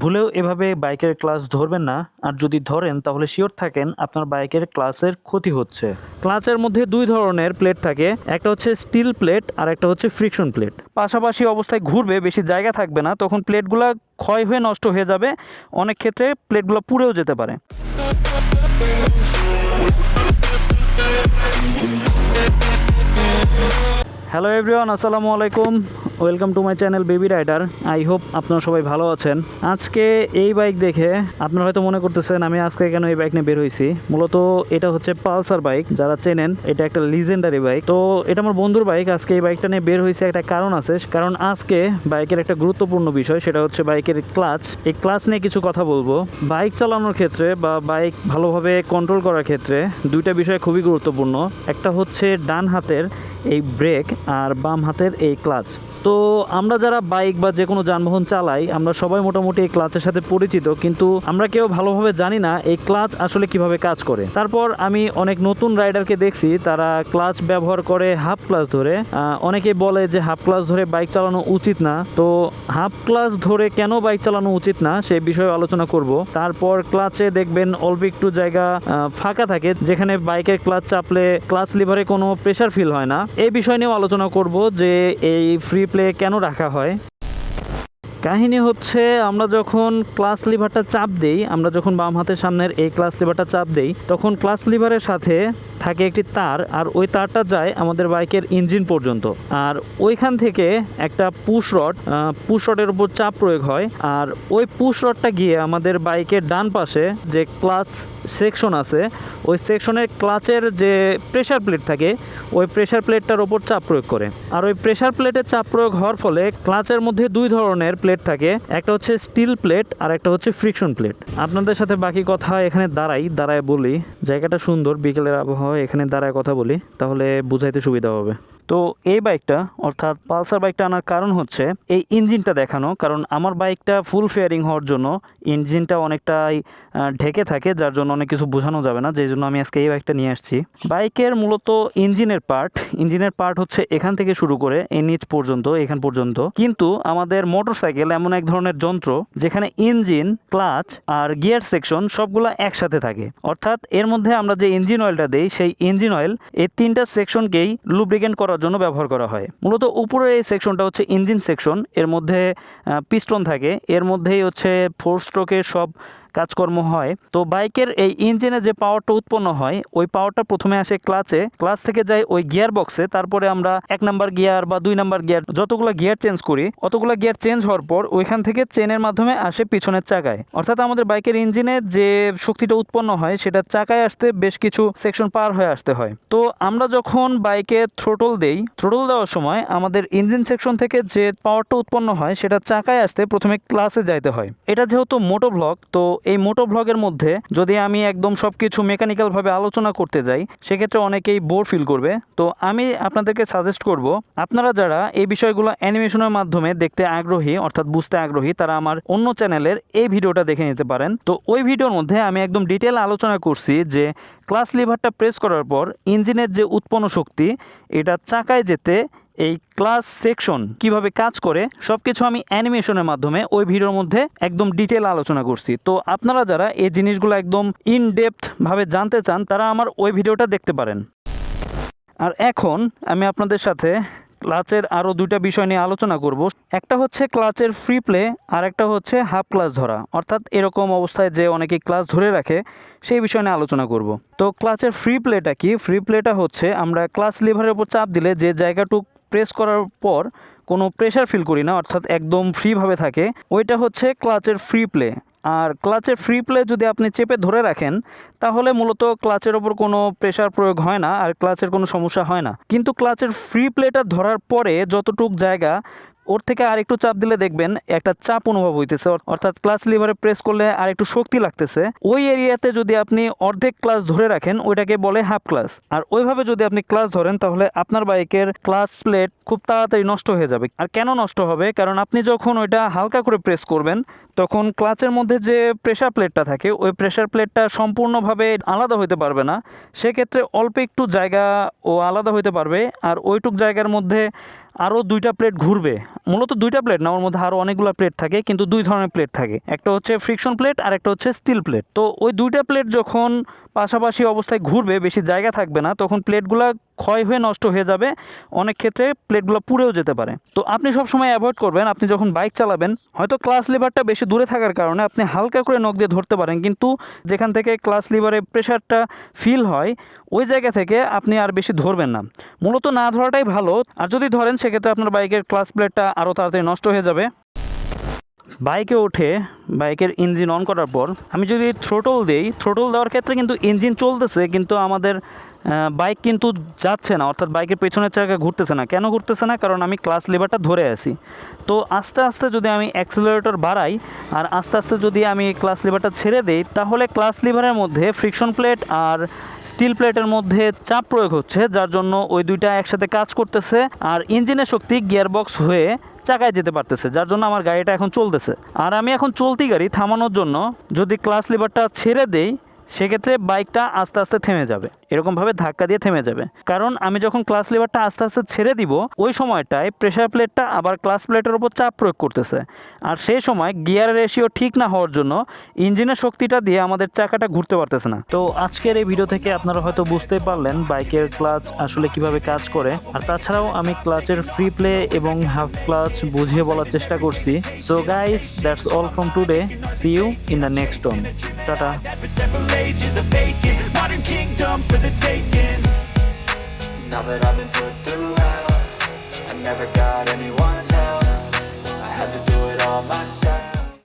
ভুলেও এভাবে বাইকের ক্লাচ ধরবেন না। আর যদি ধরেন, তাহলে শিওর থাকেন আপনার বাইকের ক্লাচের ক্ষতি হচ্ছে। ক্লাচের মধ্যে দুই ধরনের প্লেট থাকে। একটা হচ্ছে স্টিল প্লেট আর একটা হচ্ছে ফ্রিকশন প্লেট পাশাপাশি অবস্থায় ঘুরবে, বেশি জায়গা থাকবে না, তখন প্লেটগুলো ক্ষয় হয়ে নষ্ট হয়ে যাবে। অনেক ক্ষেত্রে প্লেটগুলো পুড়েও যেতে পারে। হ্যালো এভরিওয়ান আসসালামু আলাইকুম। Welcome to my channel Baby Rider I hope আপনারা সবাই ভালো আছেন। আজকে এই বাইক দেখে আপনারা হয়তো মনে করতেছেন, আমি আজকে কেন এই বাইক নিয়ে বের হয়েছি? মূলত এটা হচ্ছে পালসার বাইক যারা চেনেন, এটা একটা লিজেন্ডারি বাইক তো এটা আমার বন্ধুর বাইক আজকে এই বাইকটা নিয়ে বের হয়েছে। একটা কারণ আছে, কারণ আজকে বাইকের একটা গুরুত্বপূর্ণ বিষয়, সেটা হচ্ছে বাইকের ক্লাচ এই ক্লাচ নিয়ে কিছু কথা বলব। বাইক চালানোর ক্ষেত্রে বা বাইক ভালোভাবে কন্ট্রোল করার ক্ষেত্রে দুইটা বিষয় খুবই গুরুত্বপূর্ণ। একটা হচ্ছে ডান হাতের এই ব্রেক আর বাম হাতের এই ক্লাচ তো আমরা যারা বাইক বা যে কোনো যানবাহন চালাই, আমরা সবাই মোটামুটি এই ক্লাচের সাথে পরিচিত, কিন্তু আমরা কেউ ভালোভাবে জানি না এই ক্লাচ আসলে কীভাবে কাজ করে। তারপর আমি অনেক নতুন রাইডারকে দেখছি, তারা ক্লাচ ব্যবহার করে হাফ ক্লাচ ধরে। অনেকে বলে যে হাফ ক্লাচ ধরে বাইক চালানো উচিত না। তো হাফ ক্লাচ ধরে কেন বাইক চালানো উচিত না, সে বিষয়ে আলোচনা করব। তারপর ক্লাচে দেখবেন অল্প একটু জায়গা ফাঁকা থাকে, যেখানে বাইকের ক্লাচ চাপলে ক্লাচ লিভারে কোনো প্রেশার ফিল হয় না। এই বিষয় নিয়েও আলোচনা করব যে এই ফ্রি প্লে কেন রাখা হয়? কাহিনী হচ্ছে, আমরা যখন ক্লাস লিভারটা চাপ দেই, আমরা যখন বাম হাতের সামনের এই ক্লাস লিভারটা চাপ দেই, তখন ক্লাস লিভারের সাথে থাকে একটি তার, আর ওই তারটা যায় আমাদের বাইকের ইঞ্জিন পর্যন্ত। আর ওইখান থেকে একটা পুশ রড পুশ রডের উপর চাপ প্রয়োগ হয়, আর ওই পুশ রডটা গিয়ে আমাদের বাইকের ডান পাশে যে ক্লাচ সেকশন আছে, ওই সেকশনের ক্লাচের যে প্রেশার প্লেট থাকে, ওই প্রেশার প্লেটটার ওপর চাপ প্রয়োগ করে। আর ওই প্রেশার প্লেটের চাপ প্রয়োগ হওয়ার ফলে ক্লাচের মধ্যে দুই ধরনের প্লেট থাকে, একটা হচ্ছে স্টিল প্লেট আর একটা হচ্ছে ফ্রিকশন প্লেট আপনাদের সাথে বাকি কথা এখানে দাঁড়াই, দাঁড়ায় বলি, জায়গাটা সুন্দর, বিকেলের আবহাওয়া এখানে দাঁড়ায় কথা বলি, তাহলে বুঝাইতে সুবিধা হবে। তো এই বাইকটা, অর্থাৎ পালসার বাইকটা আনার কারণ হচ্ছে, এই ইঞ্জিনটা দেখানো। কারণ আমার বাইকটা ফুল ফেয়ারিং হওয়ার জন্য ইঞ্জিনটা অনেকটাই ঢেকে থাকে, যার জন্য অনেক কিছু বোঝানো যাবে না। যেই জন্য আমি আজকে এই বাইকটা নিয়ে আসছি। বাইকের মূলত ইঞ্জিনের পার্ট ইঞ্জিনের পার্ট হচ্ছে এখান থেকে শুরু করে এই নিচ পর্যন্ত, এখান পর্যন্ত। কিন্তু আমাদের মোটরসাইকেল এমন এক ধরনের যন্ত্র, যেখানে ইঞ্জিন, ক্লাচ আর গিয়ার সেকশন সবগুলো একসাথে থাকে। অর্থাৎ এর মধ্যে আমরা যে ইঞ্জিন অয়েলটা দেই, সেই ইঞ্জিন অয়েল এই তিনটা সেকশনকেই লুব্রিকেন্ট করার জন্য ব্যবহার করা হয়। মূলত উপরে এই সেকশনটা হচ্ছে ইঞ্জিন সেকশন এর মধ্যে পিস্টন থাকে। এর মধ্যেই হচ্ছে ফোর স্ট্রোকের সব কাজকর্ম হয়। তো বাইকের এই ইঞ্জিনে যে পাওয়ারটা উৎপন্ন হয়, ওই পাওয়ারটা প্রথমে আসে ক্লাচে। ক্লাচ থেকে যায় ওই গিয়ার বক্সে। তারপরে আমরা এক নাম্বার গিয়ার বা দুই নাম্বার গিয়ার যতগুলো গিয়ার চেঞ্জ করি, অতগুলো গিয়ার চেঞ্জ হওয়ার পর ওইখান থেকে চেনের মাধ্যমে আসে পিছনের চাকায়। অর্থাৎ আমাদের বাইকের ইঞ্জিনে যে শক্তিটা উৎপন্ন হয়, সেটা চাকায় আসতে বেশ কিছু সেকশন পার হয়ে আসতে হয়। তো আমরা যখন বাইকে থ্রোটল দেই, থ্রোটল দেওয়ার সময় আমাদের ইঞ্জিন সেকশন থেকে যে পাওয়ারটা উৎপন্ন হয়, সেটা চাকায় আসতে প্রথমে ক্লাসে যাইতে হয়। এটা যেহেতু মোটো ব্লক, তো এই মোটো ব্লগের মধ্যে যদি আমি একদম সব কিছু মেকানিক্যালভাবে আলোচনা করতে যাই, সেক্ষেত্রে অনেকেই বোর ফিল করবে। তো আমি আপনাদেরকে সাজেস্ট করব, আপনারা যারা এই বিষয়গুলো অ্যানিমেশনের মাধ্যমে দেখতে আগ্রহী, অর্থাৎ বুঝতে আগ্রহী, তারা আমার অন্য চ্যানেলের এই ভিডিওটা দেখে নিতে পারেন। তো ওই ভিডিওর মধ্যে আমি একদম ডিটেল আলোচনা করছি যে ক্লাস লিভারটা প্রেস করার পর ইঞ্জিনের যে উৎপন্ন শক্তি, এটা চাকায় যেতে এই ক্লাস সেকশন কীভাবে কাজ করে সব কিছু আমি অ্যানিমেশনের মাধ্যমে ওই ভিডিওর মধ্যে একদম ডিটেল আলোচনা করছি। তো আপনারা যারা এই জিনিসগুলো একদম ইন ডেপথ ভাবে জানতে চান, তারা আমার ওই ভিডিওটা দেখতে পারেন। আর এখন আমি আপনাদের সাথে ক্লাচের আরও দুইটা বিষয় নিয়ে আলোচনা করব। একটা হচ্ছে ক্লাচের ফ্রি প্লে আর একটা হচ্ছে হাফ ক্লাচ ধরা। অর্থাৎ এরকম অবস্থায় যে অনেকে ক্লাচ ধরে রাখে, সেই বিষয় নিয়ে আলোচনা করব। তো ক্লাচের ফ্রি প্লেটা কি? ফ্রি প্লেটা হচ্ছে আমরা ক্লাচ লিভারের উপর চাপ দিলে যে জায়গাটুক প্রেস করার পর কোনো প্রেশার ফিল করি না, অর্থাৎ একদম ফ্রিভাবে থাকে, ওইটা হচ্ছে ক্লাচের ফ্রি প্লে আর ক্লাচের ফ্রি প্লে যদি আপনি চেপে ধরে রাখেন, তাহলে মূলত ক্লাচের ওপর কোনো প্রেশার প্রয়োগ হয় না, আর ক্লাচের কোনো সমস্যা হয় না। কিন্তু ক্লাচের ফ্রি প্লেটা ধরার পরে যতটুক জায়গা ওর থেকে আর একটু চাপ দিলে দেখবেন একটা চাপ অনুভব হইতেছে অর্থাৎ ক্লাচ লিভারে প্রেস করলে আর একটু শক্তি লাগতেছে। ওই এরিয়াতে যদি আপনি অর্ধেক ক্লাস ধরে রাখেন, ওইটাকে বলে হাফ ক্লাস আর ওইভাবে যদি আপনি ক্লাস ধরেন, তাহলে আপনার বাইকের ক্লাস প্লেট খুব তাড়াতাড়ি নষ্ট হয়ে যাবে। আর কেন নষ্ট হবে? কারণ আপনি যখন ওইটা হালকা করে প্রেস করবেন, তখন ক্লাচের মধ্যে যে প্রেশার প্লেটটা থাকে, ওই প্রেশার প্লেটটা সম্পূর্ণভাবে আলাদা হতে পারবে না। সেক্ষেত্রে অল্প একটু জায়গা ও আলাদা হতে পারবে। আর ওইটুক জায়গার মধ্যে আরও দুইটা প্লেট ঘুরবে। মূলত দুইটা প্লেট না, ওর মধ্যে আরও অনেকগুলো প্লেট থাকে, কিন্তু দুই ধরনের প্লেট থাকে। একটা হচ্ছে ফ্রিকশন প্লেট আর একটা হচ্ছে স্টিল প্লেট তো ওই দুইটা প্লেট যখন পাশাপাশি অবস্থায় ঘুরবে, বেশি জায়গা থাকবে না, তখন প্লেটগুলো ক্ষয় হয়ে নষ্ট হয়ে যাবে, অনেক ক্ষেত্রে প্লেটগুলো পুড়েও যেতে পারে। তো আপনি সবসময় অ্যাভয়েড করবেন, আপনি যখন বাইক চালাবেন, হয়তো ক্লাস লিভারটা বেশি দূরে থাকার কারণে আপনি হালকা করে নখ দিয়ে ধরতে পারেন, কিন্তু যেখান থেকে ক্লাস লিভারে প্রেশারটা ফিল হয়, ওই জায়গা থেকে আপনি আর বেশি ধরবেন না। মূলত না ধরাটাই ভালো, আর যদি ধরেন, সেক্ষেত্রে আপনার বাইকের ক্লাস প্লেটটা আরও তাড়াতাড়ি নষ্ট হয়ে যাবে। বাইকে উঠে বাইকের ইঞ্জিন অন করার পর, আমি যদি থ্রোটল দেই থ্রোটল দেওয়ার ক্ষেত্রে কিন্তু ইঞ্জিন চলতেছে, কিন্তু আমাদের বাইক কিন্তু যাচ্ছে না, অর্থাৎ বাইকের পেছনের চাকা ঘুরতেছে না। কেন ঘুরতেছে না? কারণ আমি ক্লাস লিভারটা ধরে আছি। তো আস্তে আস্তে যদি আমি অ্যাক্সিলারেটর বাড়াই, আর আস্তে আস্তে যদি আমি ক্লাস লিভারটা ছেড়ে দিই, তাহলে ক্লাস লিভারের মধ্যে ফ্রিকশন প্লেট আর স্টিল প্লেটের মধ্যে চাপ প্রয়োগ হচ্ছে, যার জন্য ওই দুইটা একসাথে কাজ করতেছে। আর ইঞ্জিনের শক্তি গিয়ারবক্স হয়ে চাকায় যেতে পারতেছে, যার জন্য আমার গাড়িটা এখন চলতেছে। আর আমি এখন চলতি গাড়ি থামানোর জন্য যদি ক্লাস লিভারটা ছেড়ে দেই সেক্ষেত্রে বাইকটা আস্তে আস্তে থেমে যাবে। এরকমভাবে ধাক্কা দিয়ে থেমে যাবে। কারণ আমি যখন ক্লাস লিভারটা আস্তে আস্তে ছেড়ে দিব, ওই সময়টায় প্রেশার প্লেটটা আবার ক্লাস প্লেটের উপর চাপ প্রয়োগ করতেছে। আর সেই সময় গিয়ার রেশিও ঠিক না হওয়ার জন্য ইঞ্জিনের শক্তিটা দিয়ে আমাদের চাকাটা ঘুরতে পারতেছে না। তো আজকের এই ভিডিও থেকে আপনারা হয়তো বুঝতে পারলেন বাইকের ক্লাচ আসলে কীভাবে কাজ করে। আর তাছাড়াও আমি ক্লাচের ফ্রি প্লে এবং হাফ ক্লাচ বুঝিয়ে বলার চেষ্টা করছি। So guys that's all from today see you in the next tata For several ages of vacant Modern kingdom for the taking. Now that I've been put through hell I never got anyone's help. I had to do it all myself